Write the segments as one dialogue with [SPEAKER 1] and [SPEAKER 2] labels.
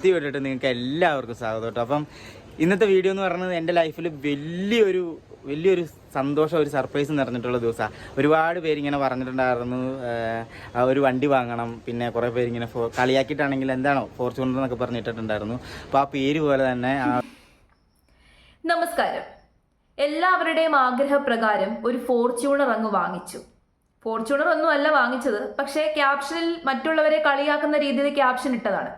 [SPEAKER 1] പുതിയ വീട്ടിട്ട് നിങ്ങൾക്ക് എല്ലാവർക്കും സ്വാഗതം കേട്ടോ. അപ്പം ഇന്നത്തെ വീഡിയോ എന്ന് പറയുന്നത് എന്റെ ലൈഫിൽ വലിയൊരു വലിയൊരു സന്തോഷം ഒരു സർപ്രൈസ് നിറഞ്ഞിട്ടുള്ള ദിവസമാണ് ഒരുപാട് പേരിങ്ങനെ പറഞ്ഞിട്ടുണ്ടായിരുന്നു ഒരു വണ്ടി വാങ്ങണം പിന്നെ കുറേ പേരിങ്ങനെ ഫോ കളിയാക്കിയിട്ടാണെങ്കിൽ എന്താണോ ഫോർച്യൂണർ എന്നൊക്കെ പറഞ്ഞിട്ടുണ്ടായിരുന്നു അപ്പോൾ ആ പേര് പോലെ തന്നെ
[SPEAKER 2] നമസ്കാരം. എല്ലാവരുടെയും ആഗ്രഹപ്രകാരം ഒരു ഫോർച്യൂണർ അങ്ങ് വാങ്ങിച്ചു. ഫോർച്യൂണർ ഒന്നും അല്ല വാങ്ങിച്ചത് പക്ഷേ ക്യാപ്ഷനിൽ മറ്റുള്ളവരെ കളിയാക്കുന്ന രീതിയിൽ ക്യാപ്ഷൻ ഇട്ടതാണ്.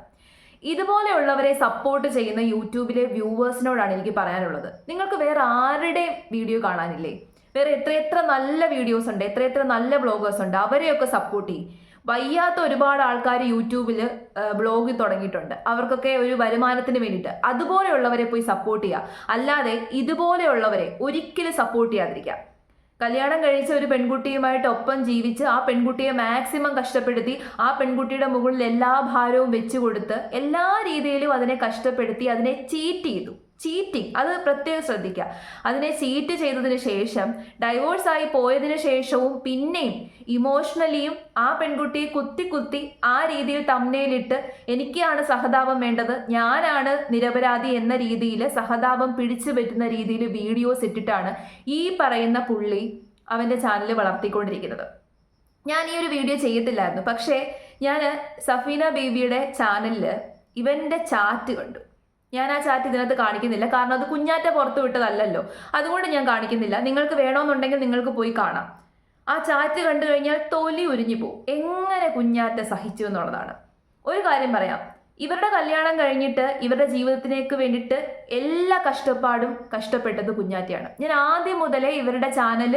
[SPEAKER 2] ഇതുപോലെയുള്ളവരെ സപ്പോർട്ട് ചെയ്യുന്ന യൂട്യൂബിലെ വ്യൂവേഴ്സിനോടാണ് എനിക്ക് പറയാനുള്ളത്. നിങ്ങൾക്ക് വേറെ ആരുടെയും വീഡിയോ കാണാനില്ലേ? വേറെ എത്രയെത്ര നല്ല വീഡിയോസ് ഉണ്ട് എത്രയെത്ര നല്ല ബ്ലോഗേഴ്സ് ഉണ്ട് അവരെയൊക്കെ സപ്പോർട്ട് ചെയ്യും. വയ്യാത്ത ഒരുപാട് ആൾക്കാർ യൂട്യൂബിൽ ബ്ലോഗ് തുടങ്ങിയിട്ടുണ്ട്. അവർക്കൊക്കെ ഒരു വരുമാനത്തിന് വേണ്ടിയിട്ട്. അതുപോലെയുള്ളവരെ പോയി സപ്പോർട്ട് ചെയ്യുക. അല്ലാതെ ഇതുപോലെയുള്ളവരെ ഒരിക്കലും സപ്പോർട്ട് ചെയ്യാതിരിക്കുക. കല്യാണം കഴിച്ച ഒരു പെൺകുട്ടിയുമായിട്ട് ഒപ്പം ജീവിച്ച് ആ പെൺകുട്ടിയെ മാക്സിമം കഷ്ടപ്പെടുത്തി ആ പെൺകുട്ടിയുടെ മുകളിൽ എല്ലാ ഭാരവും വെച്ചു കൊടുത്ത് എല്ലാ രീതിയിലും അതിനെ കഷ്ടപ്പെടുത്തി അതിനെ ചീറ്റ് ചെയ്തു. ചീറ്റിംഗ് അത് പ്രത്യേകം ശ്രദ്ധിക്കുക. അതിനെ ചീറ്റ് ചെയ്തതിന് ശേഷം ഡൈവോഴ്സ് ആയി പോയതിനു ശേഷവും പിന്നെയും ഇമോഷണലിയും ആ പെൺകുട്ടിയെ കുത്തി കുത്തി ആ രീതിയിൽ തമ്മനയിലിട്ട് എനിക്കാണ് സഹതാപം വേണ്ടത് ഞാനാണ് നിരപരാധി എന്ന രീതിയിൽ സഹതാപം പിടിച്ചു പറ്റുന്ന രീതിയിൽ വീഡിയോസ് ഇട്ടിട്ടാണ് ഈ പറയുന്ന പുള്ളി അവന്റെ ചാനൽ വളർത്തിക്കൊണ്ടിരിക്കുന്നത്. ഞാൻ ഈ ഒരു വീഡിയോ ചെയ്യത്തില്ലായിരുന്നു പക്ഷേ ഞാൻ സഫീന ബേബിയുടെ ചാനലിൽ ഇവന്റെ ചാറ്റ് കണ്ടു. ഞാൻ ആ ചാറ്റ് ഇതിനകത്ത് കാണിക്കുന്നില്ല. കാരണം അത് കുഞ്ഞാറ്റ പുറത്തു വിട്ടതല്ലല്ലോ. അതുകൊണ്ട് ഞാൻ കാണിക്കുന്നില്ല. നിങ്ങൾക്ക് വേണമെന്നുണ്ടെങ്കിൽ നിങ്ങൾക്ക് പോയി കാണാം. ആ ചാറ്റ് കണ്ടു കഴിഞ്ഞാൽ തൊലി ഉരിഞ്ഞു പോകും എങ്ങനെ കുഞ്ഞാറ്റ സഹിച്ചു എന്നുള്ളതാണ്. ഒരു കാര്യം പറയാം. ഇവരുടെ കല്യാണം കഴിഞ്ഞിട്ട് ഇവരുടെ ജീവിതത്തിലേക്ക് വേണ്ടിയിട്ട് എല്ലാ കഷ്ടപ്പാടും കഷ്ടപ്പെട്ടത് കുഞ്ഞാറ്റയാണ്. ഞാൻ ആദ്യം മുതലേ ഇവരുടെ ചാനൽ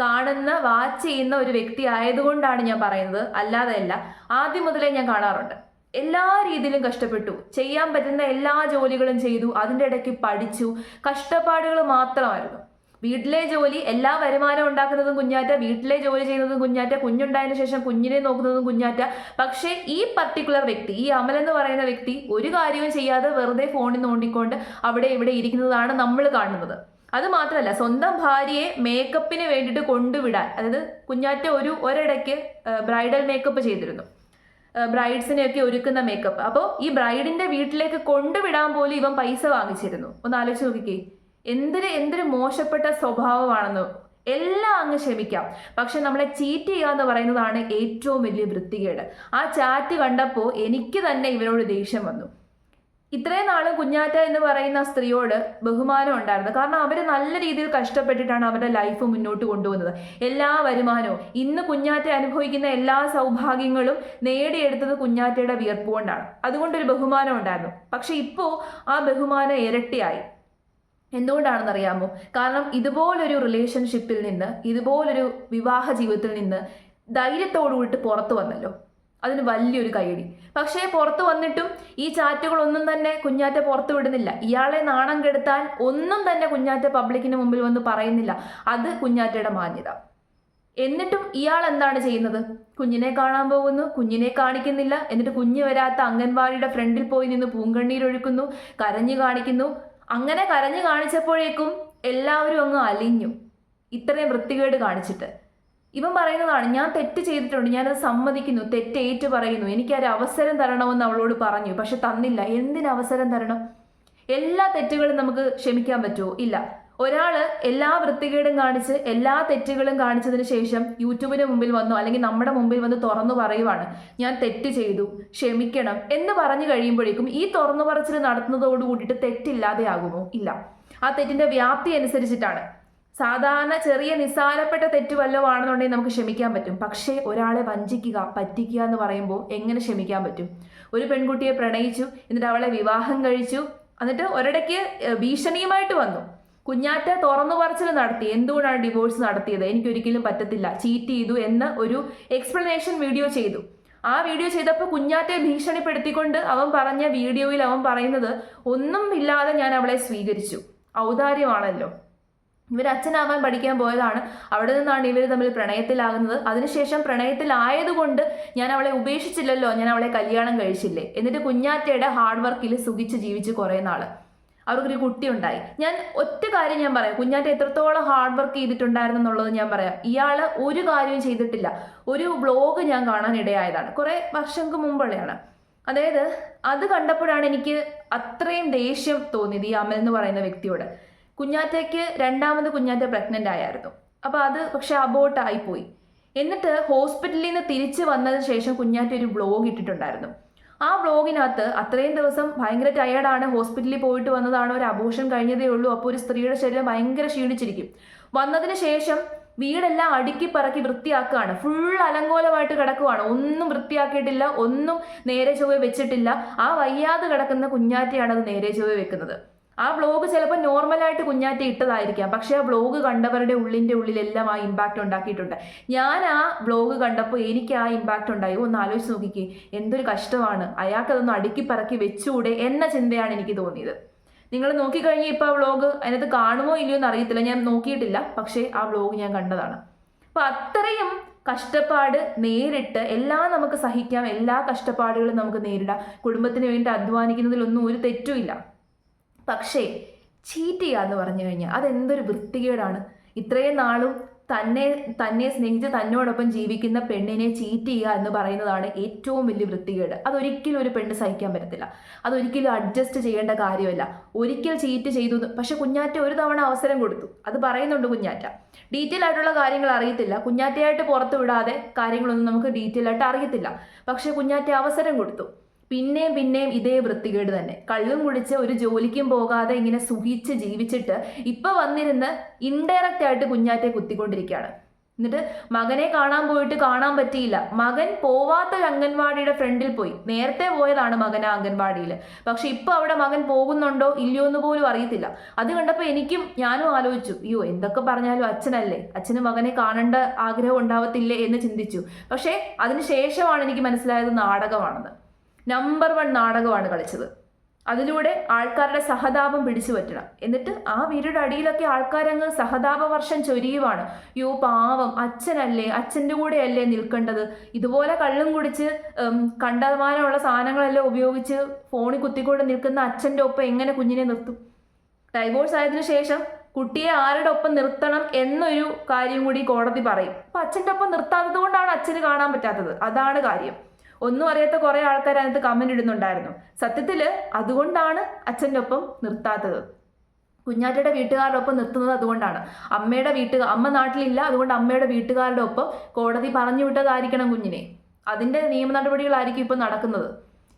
[SPEAKER 2] കാണുന്ന വാച്ച് ചെയ്യുന്ന ഒരു വ്യക്തി ആയതുകൊണ്ടാണ് ഞാൻ പറയുന്നത്. അല്ലാതെയല്ല ആദ്യം മുതലേ ഞാൻ കാണാറുണ്ട്. എല്ലാ രീതിയിലും കഷ്ടപ്പെട്ടു. ചെയ്യാൻ പറ്റുന്ന എല്ലാ ജോലികളും ചെയ്തു. അതിന്റെ ഇടയ്ക്ക് പഠിച്ചു. കഷ്ടപ്പാടുകൾ മാത്രമായിരുന്നു. വീട്ടിലെ ജോലി എല്ലാ വരുമാനം ഉണ്ടാക്കുന്നതും കുഞ്ഞാറ്റ വീട്ടിലെ ജോലി ചെയ്യുന്നതും കുഞ്ഞാറ്റ കുഞ്ഞുണ്ടായതിനു ശേഷം കുഞ്ഞിനെ നോക്കുന്നതും കുഞ്ഞാറ്റ. പക്ഷേ ഈ പർട്ടിക്കുലർ വ്യക്തി ഈ അമൽ എന്ന് പറയുന്ന വ്യക്തി ഒരു കാര്യവും ചെയ്യാതെ വെറുതെ ഫോണിൽ നോണ്ടിക്കൊണ്ട് അവിടെ ഇവിടെ ഇരിക്കുന്നതാണ് നമ്മൾ കാണുന്നത്. അത് മാത്രമല്ല സ്വന്തം ഭാര്യയെ മേക്കപ്പിന് വേണ്ടിയിട്ട് കൊണ്ടുവിടാൻ അതായത് കുഞ്ഞാറ്റ ഒരു ഒരിടയ്ക്ക് ബ്രൈഡൽ മേക്കപ്പ് ചെയ്തിരുന്നു. ബ്രൈഡ്സിനെയൊക്കെ ഒരുക്കുന്ന മേക്കപ്പ് അപ്പോൾ ഈ ബ്രൈഡിന്റെ വീട്ടിലേക്ക് കൊണ്ടുവിടാൻ പോലും ഇവൻ പൈസ വാങ്ങിച്ചിരുന്നു. ഒന്ന് ആലോചിച്ച് നോക്കിക്കേ. എന്തൊരു എന്തൊരു മോശപ്പെട്ട സ്വഭാവമാണെന്ന് എല്ലാം അങ്ങ് ക്ഷമിക്കാം. പക്ഷെ നമ്മളെ ചീറ്റ് ചെയ്യുക എന്ന് പറയുന്നതാണ് ഏറ്റവും വലിയ വൃത്തികേട്. ആ ചാറ്റ് കണ്ടപ്പോൾ എനിക്ക് തന്നെ ഇവരോട് ദേഷ്യം വന്നു. ഇത്രയും നാളും കുഞ്ഞാറ്റ എന്ന് പറയുന്ന സ്ത്രീയോട് ബഹുമാനം ഉണ്ടായിരുന്നു കാരണം അവർ നല്ല രീതിയിൽ കഷ്ടപ്പെട്ടിട്ടാണ് അവരുടെ ലൈഫ് മുന്നോട്ട് കൊണ്ടുപോകുന്നത്. എല്ലാ വരുമാനവും ഇന്ന് കുഞ്ഞാറ്റ അനുഭവിക്കുന്ന എല്ലാ സൗഭാഗ്യങ്ങളും നേടിയെടുത്തത് കുഞ്ഞാറ്റയുടെ വിയർപ്പ് കൊണ്ടാണ്. അതുകൊണ്ടൊരു ബഹുമാനം ഉണ്ടായിരുന്നു. പക്ഷെ ഇപ്പോൾ ആ ബഹുമാനം ഇരട്ടിയായി. എന്തുകൊണ്ടാണെന്ന് അറിയാമോ കാരണം ഇതുപോലൊരു റിലേഷൻഷിപ്പിൽ നിന്ന് ഇതുപോലൊരു വിവാഹ ജീവിതത്തിൽ നിന്ന് ധൈര്യത്തോടു കൂടിയിട്ട് പുറത്തു വന്നല്ലോ. അതിന് വലിയൊരു കൈയടി പക്ഷേ പുറത്തു വന്നിട്ടും ഈ ചാറ്റുകളൊന്നും തന്നെ കുഞ്ഞാറ്റ പുറത്തു വിടുന്നില്ല. ഇയാളെ നാണം കെടുത്താൻ ഒന്നും തന്നെ കുഞ്ഞാറ്റ പബ്ലിക്കിന് മുമ്പിൽ വന്ന് പറയുന്നില്ല. അത് കുഞ്ഞാറ്റയുടെ മാന്യത. എന്നിട്ടും ഇയാൾ എന്താണ് ചെയ്യുന്നത്? കുഞ്ഞിനെ കാണാൻ പോകുന്നു കുഞ്ഞിനെ കാണിക്കുന്നില്ല. എന്നിട്ട് കുഞ്ഞ് വരാത്ത അംഗൻവാടിയുടെ ഫ്രണ്ടിൽ പോയി നിന്ന് പൂങ്കണ്ണീരൊഴുക്കുന്നു കരഞ്ഞു കാണിക്കുന്നു. അങ്ങനെ കരഞ്ഞു കാണിച്ചപ്പോഴേക്കും എല്ലാവരും അങ്ങ് അലിഞ്ഞു. ഇത്രയും വൃത്തികേട് കാണിച്ചിട്ട്. ഇവൻ പറയുന്നതാണ് ഞാൻ തെറ്റ് ചെയ്തിട്ടുണ്ട് ഞാനത് സമ്മതിക്കുന്നു തെറ്റേറ്റ് പറയുന്നു. പറയുന്നു എനിക്കൊരു അവസരം തരണമെന്ന് അവളോട് പറഞ്ഞു. പക്ഷെ തന്നില്ല. എന്തിന് അവസരം തരണം? എല്ലാ തെറ്റുകളും നമുക്ക് ക്ഷമിക്കാൻ പറ്റുമോ? ഇല്ല. ഒരാൾ എല്ലാ വൃത്തികേടും കാണിച്ച് എല്ലാ തെറ്റുകളും കാണിച്ചതിന് ശേഷം യൂട്യൂബിന് മുമ്പിൽ വന്നു അല്ലെങ്കിൽ നമ്മുടെ മുമ്പിൽ വന്ന് തുറന്നു പറയുവാണ് ഞാൻ തെറ്റ് ചെയ്തു ക്ഷമിക്കണം എന്ന് പറഞ്ഞു കഴിയുമ്പോഴേക്കും ഈ തുറന്നു പറച്ചിൽ നടത്തുന്നതോടുകൂടിയിട്ട് തെറ്റില്ലാതെ ആകുമോ ഇല്ല. ആ തെറ്റിന്റെ വ്യാപ്തി അനുസരിച്ചിട്ടാണ്. സാധാരണ ചെറിയ നിസ്സാരപ്പെട്ട തെറ്റ് വല്ലതും ആണെന്നുണ്ടെങ്കിൽ നമുക്ക് ക്ഷമിക്കാൻ പറ്റും. പക്ഷേ ഒരാളെ വഞ്ചിക്കുക പറ്റിക്കുക എന്ന് പറയുമ്പോൾ എങ്ങനെ ക്ഷമിക്കാൻ പറ്റും? ഒരു പെൺകുട്ടിയെ പ്രണയിച്ചു എന്നിട്ട് അവളെ വിവാഹം കഴിച്ചു എന്നിട്ട് ഒരിടയ്ക്ക് ഭീഷണിയുമായിട്ട് വന്നു. കുഞ്ഞാറ്റ തുറന്നു പറച്ചിൽ നടത്തി എന്തുകൊണ്ടാണ് ഡിവോഴ്സ് നടത്തിയത്? എനിക്കൊരിക്കലും പറ്റത്തില്ല. ചീറ്റ് ചെയ്തു എന്ന് ഒരു എക്സ്പ്ലനേഷൻ വീഡിയോ ചെയ്തു. ആ വീഡിയോ ചെയ്തപ്പോൾ കുഞ്ഞാറ്റെ ഭീഷണിപ്പെടുത്തിക്കൊണ്ട് അവൻ പറഞ്ഞ വീഡിയോയിൽ അവൻ പറയുന്നത് ഒന്നും ഇല്ലാതെ ഞാൻ അവളെ സ്വീകരിച്ചു. ഔദാര്യമാണല്ലോ. ഇവർ അച്ഛനാവാൻ പഠിക്കാൻ പോയതാണ്. അവിടെ നിന്നാണ് ഇവർ തമ്മിൽ പ്രണയത്തിലാകുന്നത്. അതിനുശേഷം പ്രണയത്തിലായതുകൊണ്ട് ഞാൻ അവളെ ഉപേക്ഷിച്ചില്ലല്ലോ. ഞാൻ അവളെ കല്യാണം കഴിച്ചില്ലേ? എന്നിട്ട് കുഞ്ഞാറ്റയുടെ ഹാർഡ് വർക്കിൽ സുഖിച്ച് ജീവിച്ച് കുറേ നാൾ അവർക്കൊരു കുട്ടി ഉണ്ടായി ഞാൻ ഒറ്റ കാര്യം ഞാൻ പറയാം. കുഞ്ഞാറ്റ എത്രത്തോളം ഹാർഡ് വർക്ക് ചെയ്തിട്ടുണ്ടായിരുന്നു എന്നുള്ളത് ഞാൻ പറയാം. ഇയാൾ ഒരു കാര്യവും ചെയ്തിട്ടില്ല. ഒരു ബ്ലോഗ് ഞാൻ കാണാൻ ഇടയായതാണ്. കുറേ വർഷങ്ങൾക്ക് മുമ്പുള്ളതാണ് അതായത് അത് കണ്ടപ്പോഴാണ് എനിക്ക് അത്രയും ദേഷ്യം തോന്നിയത് ഈ അമൽ എന്ന് പറയുന്ന വ്യക്തിയോട്. കുഞ്ഞാറ്റയ്ക്ക് രണ്ടാമത് കുഞ്ഞാറ്റ പ്രഗ്നന്റ് ആയിരുന്നു അപ്പോൾ അത് പക്ഷെ അബോട്ടായി പോയി എന്നിട്ട് ഹോസ്പിറ്റലിൽ നിന്ന് തിരിച്ച് വന്നതിന് ശേഷം കുഞ്ഞാറ്റ ഒരു വ്ലോഗ് ഇട്ടിട്ടുണ്ടായിരുന്നു. ആ വ്ലോഗിനകത്ത് അത്രയും ദിവസം ഭയങ്കര ടയേർഡാണ് ഹോസ്പിറ്റലിൽ പോയിട്ട് വന്നതാണ് ഒരു അബോഷൻ കഴിഞ്ഞതേ ഉള്ളൂ അപ്പോൾ ഒരു സ്ത്രീയുടെ ശരീരം ഭയങ്കര ക്ഷീണിച്ചിരിക്കും. വന്നതിന് ശേഷം വീടെല്ലാം അടുക്കി പറക്കി വൃത്തിയാക്കുകയാണ്. ഫുൾ അലങ്കോലമായിട്ട് കിടക്കുവാണ്. ഒന്നും വൃത്തിയാക്കിയിട്ടില്ല ഒന്നും നേരെ ചൊവ്വ വെച്ചിട്ടില്ല. ആ വയ്യാതെ കിടക്കുന്ന കുഞ്ഞാറ്റയാണ് അത് നേരെ ചൊവ്വ വെക്കുന്നത്. ആ ബ്ലോഗ് ചിലപ്പോൾ നോർമലായിട്ട് കുഞ്ഞാറ്റ ഇട്ടതായിരിക്കാം. പക്ഷെ ആ ബ്ലോഗ് കണ്ടവരുടെ ഉള്ളിന്റെ ഉള്ളിലെല്ലാം ആ ഇമ്പാക്റ്റ് ഉണ്ടാക്കിയിട്ടുണ്ട്. ഞാൻ ആ ബ്ലോഗ് കണ്ടപ്പോൾ എനിക്ക് ആ ഇമ്പാക്റ്റ് ഉണ്ടായി. ഒന്ന് ആലോചിച്ച് നോക്കിക്കേ. എന്തൊരു കഷ്ടമാണ്. അയാൾക്കതൊന്ന് അടുക്കി പറക്കി വെച്ചുകൂടെ എന്ന ചിന്തയാണ് എനിക്ക് തോന്നിയത്. നിങ്ങൾ നോക്കിക്കഴിഞ്ഞാൽ ഇപ്പോൾ ആ വ്ളോഗ് അതിനകത്ത് കാണുമോ ഇല്ലയോ എന്ന് അറിയത്തില്ല. ഞാൻ നോക്കിയിട്ടില്ല. പക്ഷേ ആ വ്ളോഗ് ഞാൻ കണ്ടതാണ്. അപ്പോൾ അത്രയും കഷ്ടപ്പാട് നേരിട്ട് എല്ലാം നമുക്ക് സഹിക്കാം. എല്ലാ കഷ്ടപ്പാടുകളും നമുക്ക് നേരിടാം. കുടുംബത്തിന് വേണ്ടി അധ്വാനിക്കുന്നതിലൊന്നും ഒരു തെറ്റുമില്ല പക്ഷേ ചീറ്റ് ചെയ്യുക എന്ന് പറഞ്ഞു കഴിഞ്ഞാൽ അതെന്തൊരു വൃത്തികേടാണ്. ഇത്രയും നാളും തന്നെ തന്നെ സ്നേഹിച്ച് തന്നോടൊപ്പം ജീവിക്കുന്ന പെണ്ണിനെ ചീറ്റ് ചെയ്യുക എന്ന് പറയുന്നതാണ് ഏറ്റവും വലിയ വൃത്തികേട്. അതൊരിക്കലും ഒരു പെണ്ണ് സഹിക്കാൻ പറ്റത്തില്ല. അതൊരിക്കലും അഡ്ജസ്റ്റ് ചെയ്യേണ്ട കാര്യമല്ല. ഒരിക്കൽ ചീറ്റ് ചെയ്തു പക്ഷെ കുഞ്ഞാറ്റ ഒരു തവണ അവസരം കൊടുത്തു. അത് പറയുന്നുണ്ട് കുഞ്ഞാറ്റ. ഡീറ്റെയിൽ ആയിട്ടുള്ള കാര്യങ്ങൾ അറിയത്തില്ല. കുഞ്ഞാറ്റയായിട്ട് പുറത്തു വിടാതെ കാര്യങ്ങളൊന്നും നമുക്ക് ഡീറ്റെയിൽ ആയിട്ട് അറിയത്തില്ല. പക്ഷെ കുഞ്ഞാറ്റ അവസരം കൊടുത്തു. പിന്നെയും പിന്നെയും ഇതേ വൃത്തികേട് തന്നെ. കള്ളും കുടിച്ച് ഒരു ജോലിക്കും പോകാതെ ഇങ്ങനെ സുഖിച്ച് ജീവിച്ചിട്ട് ഇപ്പൊ വന്നിരുന്ന് ഇൻഡയറക്റ്റ് ആയിട്ട് കുഞ്ഞാറ്റെ കുത്തിക്കൊണ്ടിരിക്കുകയാണ്. എന്നിട്ട് മകനെ കാണാൻ പോയിട്ട് കാണാൻ പറ്റിയില്ല. മകൻ പോവാത്ത അംഗൻവാടിയുടെ ഫ്രണ്ടിൽ പോയി. നേരത്തെ പോയതാണ് മകൻ ആ അംഗൻവാടിയിൽ പക്ഷെ ഇപ്പൊ അവിടെ മകൻ പോകുന്നുണ്ടോ ഇല്ലയോ എന്ന് പോലും അറിയത്തില്ല. അത് കണ്ടപ്പോൾ എനിക്കും ഞാനും ആലോചിച്ചു അയ്യോ എന്തൊക്കെ പറഞ്ഞാലും അച്ഛനല്ലേ? അച്ഛന് മകനെ കാണേണ്ട ആഗ്രഹം ഉണ്ടാവത്തില്ലേ? എന്ന് ചിന്തിച്ചു. പക്ഷേ അതിന് ശേഷമാണ് എനിക്ക് മനസ്സിലായത് നാടകമാണെന്ന്. നമ്പർ വൺ നാടകമാണ് കളിച്ചത്. അതിലൂടെ ആൾക്കാരുടെ സഹതാപം പിടിച്ചു പറ്റണം. എന്നിട്ട് ആ വീടിന്റെ അടിയിലൊക്കെ ആൾക്കാരങ്ങ് സഹതാപ വർഷം ചൊരിയുവാണ്. യോ പാവം അച്ഛനല്ലേ അച്ഛന്റെ കൂടെ അല്ലേ നിൽക്കേണ്ടത്? ഇതുപോലെ കള്ളും കുടിച്ച് കണ്ടമാനമുള്ള സാധനങ്ങളെല്ലാം ഉപയോഗിച്ച് ഫോണിൽ കുത്തിക്കൊണ്ട് നിൽക്കുന്ന അച്ഛന്റെ ഒപ്പം എങ്ങനെ കുഞ്ഞിനെ നിർത്തും? ഡൈവോഴ്സ് ആയതിനു ശേഷം കുട്ടിയെ ആരുടെ ഒപ്പം നിർത്തണം എന്നൊരു കാര്യം കൂടി കോടതി പറയും. അപ്പൊ അച്ഛന്റെ ഒപ്പം നിർത്താത്തത് കൊണ്ടാണ് അച്ഛന് കാണാൻ പറ്റാത്തത്. അതാണ് കാര്യം. ഒന്നും അറിയാത്ത കുറെ ആൾക്കാർ അതിനകത്ത് കമന്റ് ഇടുന്നുണ്ടായിരുന്നു. സത്യത്തിൽ അതുകൊണ്ടാണ് അച്ഛന്റെ ഒപ്പം നിർത്താത്തത്. കുഞ്ഞാറ്റയുടെ വീട്ടുകാരുടെ ഒപ്പം നിർത്തുന്നത് അതുകൊണ്ടാണ്. അമ്മയുടെ വീട്ടുകാർ അമ്മ നാട്ടിലില്ല അതുകൊണ്ട് അമ്മയുടെ വീട്ടുകാരുടെ ഒപ്പം കോടതി പറഞ്ഞു വിട്ടതായിരിക്കണം കുഞ്ഞിനെ. അതിന്റെ നിയമ നടപടികളായിരിക്കും ഇപ്പൊ നടക്കുന്നത്.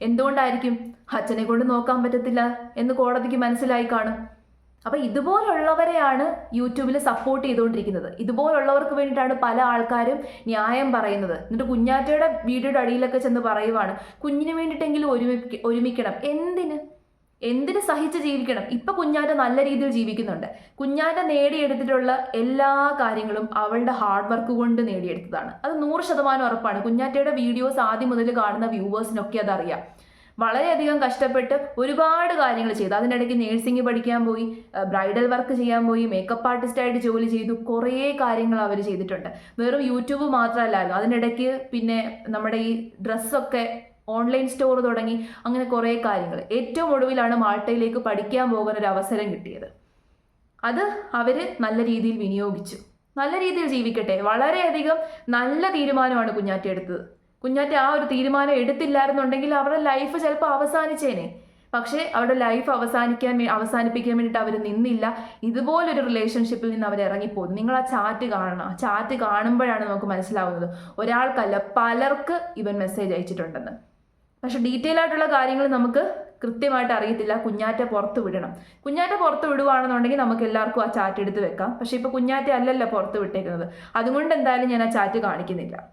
[SPEAKER 2] എന്തുകൊണ്ടായിരിക്കും? അച്ഛനെ കൊണ്ട് നോക്കാൻ പറ്റത്തില്ല എന്ന് കോടതിക്ക് മനസ്സിലായി കാണും. അപ്പൊ ഇതുപോലുള്ളവരെയാണ് യൂട്യൂബിൽ സപ്പോർട്ട് ചെയ്തുകൊണ്ടിരിക്കുന്നത്. ഇതുപോലുള്ളവർക്ക് വേണ്ടിയിട്ടാണ് പല ആൾക്കാരും ന്യായം പറയുന്നത്. എന്നിട്ട് കുഞ്ഞാറ്റയുടെ വീഡിയോയുടെ അടിയിലൊക്കെ ചെന്ന് പറയുവാണ് കുഞ്ഞിന് വേണ്ടിയിട്ടെങ്കിലും ഒരുമി ഒരുമിക്കണം. എന്തിന്? എന്തിന് സഹിച്ച് ജീവിക്കണം? ഇപ്പൊ കുഞ്ഞാറ്റ നല്ല രീതിയിൽ ജീവിക്കുന്നുണ്ട്. കുഞ്ഞാറ്റ നേടിയെടുത്തിട്ടുള്ള എല്ലാ കാര്യങ്ങളും അവളുടെ ഹാർഡ് വർക്ക് കൊണ്ട് നേടിയെടുത്തതാണ്. അത് നൂറ് ശതമാനം ഉറപ്പാണ്. കുഞ്ഞാറ്റയുടെ വീഡിയോസ് ആദ്യം മുതൽ കാണുന്ന വ്യൂവേഴ്സിനൊക്കെ അതറിയാം. വളരെയധികം കഷ്ടപ്പെട്ട് ഒരുപാട് കാര്യങ്ങൾ ചെയ്തു. അതിനിടയ്ക്ക് നേഴ്സിംഗ് പഠിക്കാൻ പോയി ബ്രൈഡൽ വർക്ക് ചെയ്യാൻ പോയി മേക്കപ്പ് ആർട്ടിസ്റ്റായിട്ട് ജോലി ചെയ്തു കുറേ കാര്യങ്ങൾ അവർ ചെയ്തിട്ടുണ്ട്. വെറും യൂട്യൂബ് മാത്രമല്ലായിരുന്നു. അതിനിടയ്ക്ക് പിന്നെ നമ്മുടെ ഈ ഡ്രസ്സൊക്കെ ഓൺലൈൻ സ്റ്റോർ തുടങ്ങി അങ്ങനെ കുറേ കാര്യങ്ങൾ. ഏറ്റവും ഒടുവിലാണ് മാൾട്ടയിലേക്ക് പഠിക്കാൻ പോകുന്ന ഒരു അവസരം കിട്ടിയത്. അത് അവർ നല്ല രീതിയിൽ വിനിയോഗിച്ചു. നല്ല രീതിയിൽ ജീവിക്കട്ടെ. വളരെയധികം നല്ല തീരുമാനമാണ് കുഞ്ഞാറ്റി എടുത്തത് കുഞ്ഞാറ്റ ആ ഒരു തീരുമാനം എടുത്തില്ലായിരുന്നുണ്ടെങ്കിൽ അവരുടെ ലൈഫ് ചിലപ്പോൾ അവസാനിച്ചേനെ. പക്ഷേ അവരുടെ ലൈഫ് അവസാനിക്കാൻ അവസാനിപ്പിക്കാൻ വേണ്ടിയിട്ട് അവർ നിന്നില്ല. ഇതുപോലൊരു റിലേഷൻഷിപ്പിൽ നിന്ന് അവർ ഇറങ്ങിപ്പോകും നിങ്ങൾ ആ ചാറ്റ് കാണണം. ആ ചാറ്റ് കാണുമ്പോഴാണ് നമുക്ക് മനസ്സിലാവുന്നത്. ഒരാൾക്കല്ല പലർക്ക് ഇവൻ മെസ്സേജ് അയച്ചിട്ടുണ്ടെന്ന്. പക്ഷെ ഡീറ്റെയിൽ ആയിട്ടുള്ള കാര്യങ്ങൾ നമുക്ക് കൃത്യമായിട്ട് അറിയത്തില്ല. കുഞ്ഞാറ്റ പുറത്ത് വിടണം. കുഞ്ഞാറ്റ പുറത്ത് വിടുവാണെന്നുണ്ടെങ്കിൽ നമുക്ക് എല്ലാവർക്കും ആ ചാറ്റ് എടുത്ത് വെക്കാം. പക്ഷേ ഇപ്പൊ കുഞ്ഞാറ്റ അല്ലല്ല പുറത്ത് വിട്ടേക്കുന്നത്. അതുകൊണ്ട് എന്തായാലും ഞാൻ ആ ചാറ്റ് കാണിക്കുന്നില്ല.